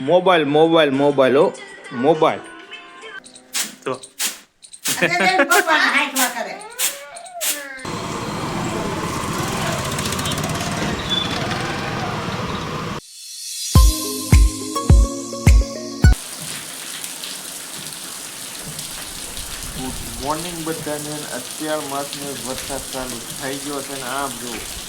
Mobile mobile mobile ઓ mobile. તો. Morning બધાને. અત્યાર માસને વરસાદ ચાલુ. થઈ ગયો છે ને આમ જો.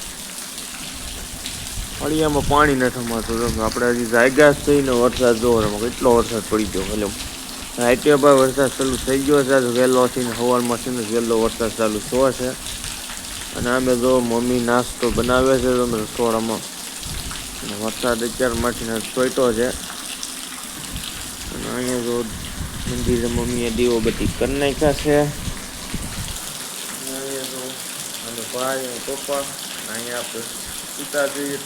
ફળિયામાં પાણી નથી તમે આપણે હજી જાગ્યા જ થઈને વરસાદ જોવો તમે કેટલો વરસાદ પડી ગયો. એટલે રાતે ભાઈ વરસાદ ચાલુ થઈ ગયો છે. વહેલો થઈને સવારમાં છે ને વહેલો વરસાદ ચાલુ થયો છે. અને અમે જો મમ્મી નાસ્તો બનાવે છે તમે રસોડામાં અને વરસાદ અત્યાર માટીને ચોઈટો છે. અને અહીંયા જો મંદિરે મમ્મીએ દીવો બધી કરી નાખ્યા છે. અને ભાઈ પપ્પા અહીંયા આપણે પિતા જોઈએ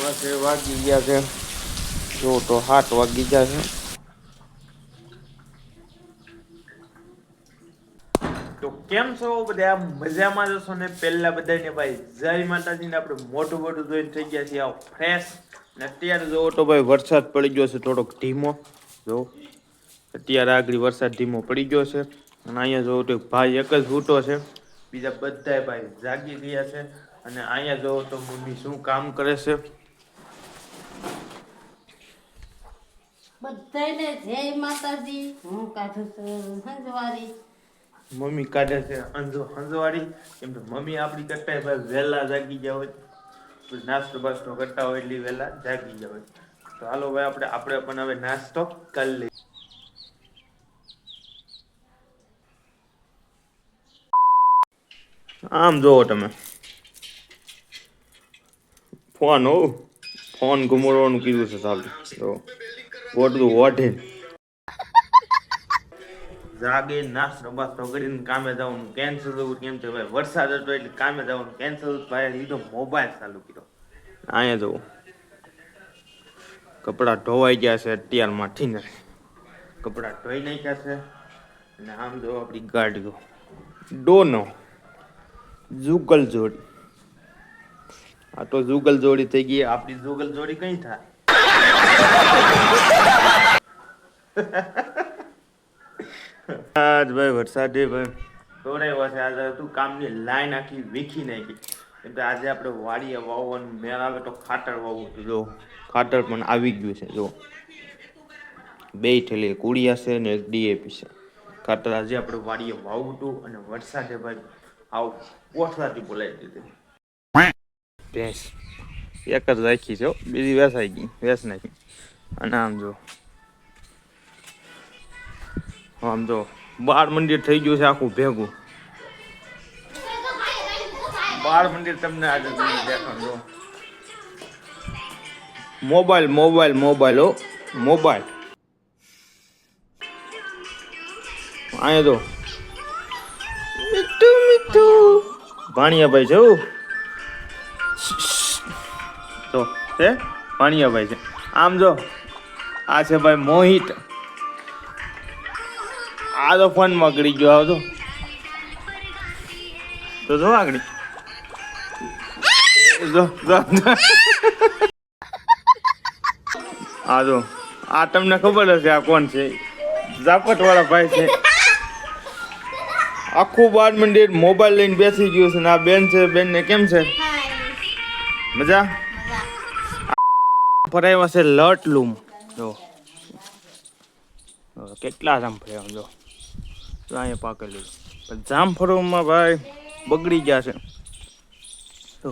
અને છે વાગી ગયા છે. જો તો હાથ વાગી ગયા છે. તો કેમ છો બધા? મજામાં જશો ને? પહેલા બધાને ભાઈ જય માતાજીને આપણે મોટું મોટું જોઈને થઈ ગયા છીએ. આવો ફ્રેશ ને અત્યારે જોવો તો ભાઈ વરસાદ પડી ગયો છે થોડોક ધીમો. જો અત્યારે આગળ વરસાદ ધીમો પડી ગયો છે. અને અહીંયા જોવો તો ભાઈ એક જ ફૂટો છે. બીજા બધાય ભાઈ જાગી ગયા છે. અને અહીંયા જોવો તો મમ્મી શું કામ કરે છે. બધાને જય માતાજી. હું કાઢું છું હંજવારી મમ્મી કાઢે છે અંજો હંજવાળી. કેમ કે મમ્મી આપણી કરતા ભાઈ વહેલા જાગી ગયા હોય. નાસ્તો બાસ્તો કરતા હોય એટલે વહેલા જાગી ગયા હોય. તો હાલો ભાઈ આપણે આપણે પણ હવે નાસ્તો કરી લઈએ. આમ જોવો તમે. ફોન, હો. ફોન ગુમાડવાનું કીધું છે સાહેબ. તો વોટ એ જાગે નાસ્તો બાસ્તો કરીને કામે જવાનું. કેન્સલ થયું કેમ છે ભાઈ? વરસાદ હતો એટલે કામે જવાનું. કેન્સલ ભાઈ, લીધો મોબાઈલ ચાલુ કર્યો. અહીંયા જવું કપડાં ધોવાઈ ગયા છે અત્યારમાં ઠીને. કપડાં ધોઈ નાખ્યા છે. અને આમ જો આપણી ગાડીઓ. ડોનો. જુગલ જોડી. આ તો જુગલ જોડી થઈ ગઈ આપણી જુગલ જોડી કઈ થાય? આજ ભાઈ વરસાદે ભાઈ. તોડાયો છે આજે તું કામની લાઈન આખી વીખી નાખી. કેમ કે આજે આપણે વાડીએ વાવવાનું મેળ આવે તો ખાતર વાવવું હતું જો. ખાતર પણ આવી ગયું છે જો. બે ઠેલી કુડિયા છે ને એક ડીએપી છે. ખાતર આજે આપણે વાડીએ વાવવું હતું અને વરસાદે ભાઈ આવ. પોસલાથી બોલાવી દીધી. ભેંસ. એક જ રાખી છે હો, બીજી વેસાઈ ગઈ. વેસ નાખી. અને આમ જો આમ જો બાળ મંદિર થઈ ગયું છે આખું ભેગું. બાળ મંદિર તમને આજે દેખાડું જો મોબાઈલ મોબાઈલ મોબાઈલ હો. મોબાઈલ. અહીંયા જો મીઠું મીઠું. ભાણિયાભાઈ છે હો. તો હે? ભાણિયાભાઈ છે. આમ જો આ છે ભાઈ મોહિત. આ તો ફોન મગડી ગળી ગયો આવતો તો જો આગળ. જો. આ જો આ તમને ખબર હશે આ કોણ છે? ઝાપટ વાળા ભાઈ છે. આખું બાર મંદિર મોબાઈલ લઈને બેસી ગયું છે ને આ બેન છે બેન ને કેમ છે? મજા? ફરાવ્યા છે લટ લૂમ જો કેટલા જામ ફર્યા જો. અહીંયા પાકેલું પણ જામફળોમાં ભાઈ બગડી ગયા છે. જો.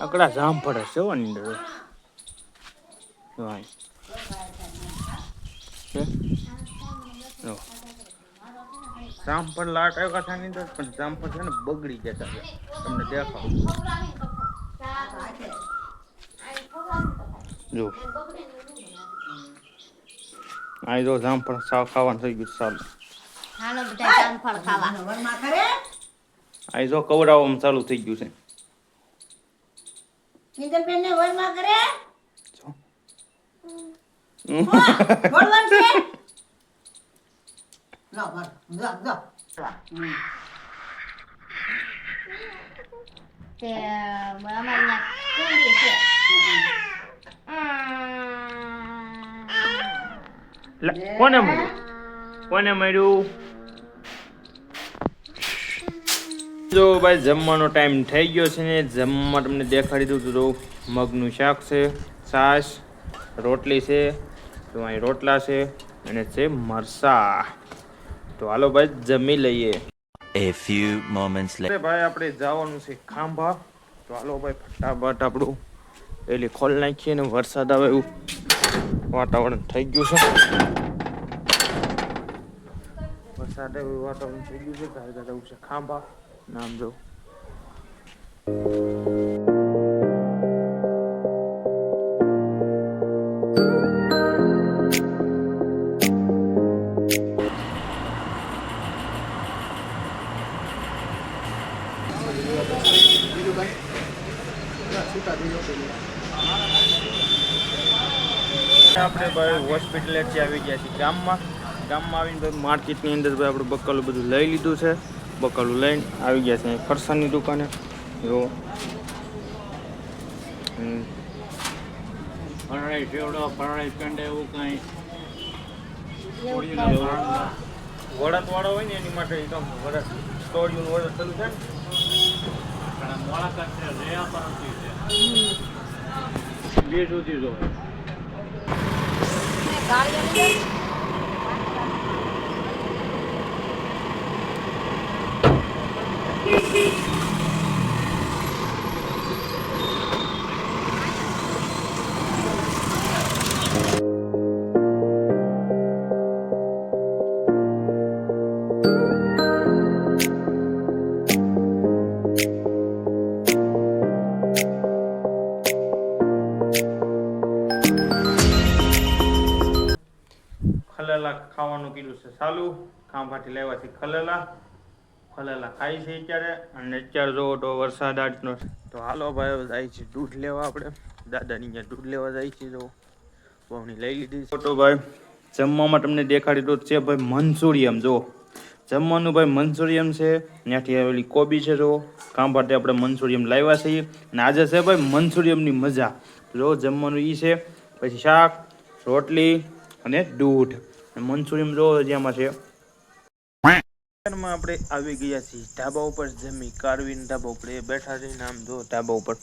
આકડા જામફળ છે હો આની અંદર. છે? જો. જામફળ લાટ આવ્યા છે ની અંદર પણ જામફળ છે ને બગડી જતા છે તમને દેખાવ. જો. આ જો જામફળ સાવ ખાવાનું થઈ ગયું છે ચાલુ. હાલો બધા જામફળ ખાવા. વરમાં કરે આ જો કવડાવવામાં ચાલુ થઈ ગયું છે. નીંદરબેન ને વરમાં કરે? જો. વળવાનું છે? જા જા જા જા તે અમારે ત્યાં કુંડી છે કોને મળ્યું કોને મળ્યું જો ભાઈ જમવાનો ટાઈમ થઈ ગયો છે ને જમવા તમને દેખાડી દઉં તો મગનું શાક છે છાશ રોટલી છે તો અહીં રોટલા છે અને છે મરસા. તો હાલો ભાઈ જમી લઈએ. A few moments later. ભાઈ આપણે જવાનું છે ખાંભા. તો હાલો ભાઈ ફટાફટ આપણું એટલે ખોલ નાખીએ ને વરસાદ આવે એવું. વાતાવરણ થઈ ગયું છે. વરસાદ એવું વાતાવરણ થઈ ગયું છે ઘર છે ખાંભા. નામ જો. આપણે ભાઈ હોસ્પિટલેથી આવી ગયા છીએ. ગામમાં ગામમાં આવીને ભાઈ માર્કેટની અંદર ભાઈ આપણે બકાલું બધું લઈ લીધું છે. બકાલું લઈને આવી ગયા છે અહીં ફરસાણની દુકાને. જો. હમ. પરણાઈ સેવડો પરણાઈ પેંડે એવું કાંઈ. વળત વાળો હોય ને એની માટે એકદમ વરસ સ્ટોરીનું વરસ ચાલુ છે ને. પણ મુલાકાત છે રહ્યા પરમથી છે. બે સુધી જોવે ખલેલા કીધું છે, સાલું, ખાંભાથી લેવા છે ખલેલા. ખલેલા ખાઈ છે અત્યારે અને અત્યારે જોવો તો વરસાદ આટનો તો હાલો ભાઈ જાય છે દૂધ લેવા આપણે. દાદાની ત્યાં દૂધ લેવા જાય છે, જો. બહુની લઈ લીધી છે. તો ભાઈ, જમવામાં તમને દેખાડી તો છે ભાઈ મંચુરિયમ જો. જમવાનું ભાઈ મંચુરિયમ છે, ત્યાંથી આવેલી કોબી છે, જો. ખાંભાથી આપણે મંચુરિયમ લાવ્યા છીએ. અને આજે છે ભાઈ મંચુરિયમની મજા. જો, જમવાનું એ છે. પછી શાક, રોટલી અને દૂધ. મંચુરિયમ જો જેમાં છે. આપણે આવી ગયા છીએ. ઢાબા ઉપર જમી કારવીન ઢાબા ઉપર એ બેઠા છે. નામ જો ઢાબા ઉપર.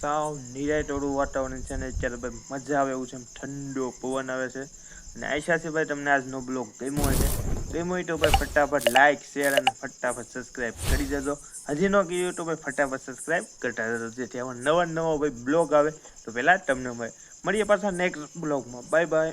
સાવ નિરાયટોળું વાતાવરણ છે ને અત્યારે ભાઈ મજા આવે એવું છે. ઠંડો પવન આવે છે. અને આશા છે ભાઈ તમને આજનો બ્લોગ ગમ્યો હશે. તો ભાઈ ફટાફટ લાઈક શેર અને ફટાફટ સબસ્ક્રાઇબ કરી દેજો. હજી ન કર્યું તો ભાઈ ફટાફટ સબસ્ક્રાઇબ કરતા દેજો જેથી આવા નવા નવા ભાઈ બ્લોગ આવે. તો પહેલાં તમને ભાઈ મળીએ પાછા નેક્સ્ટ બ્લોગમાં બાય બાય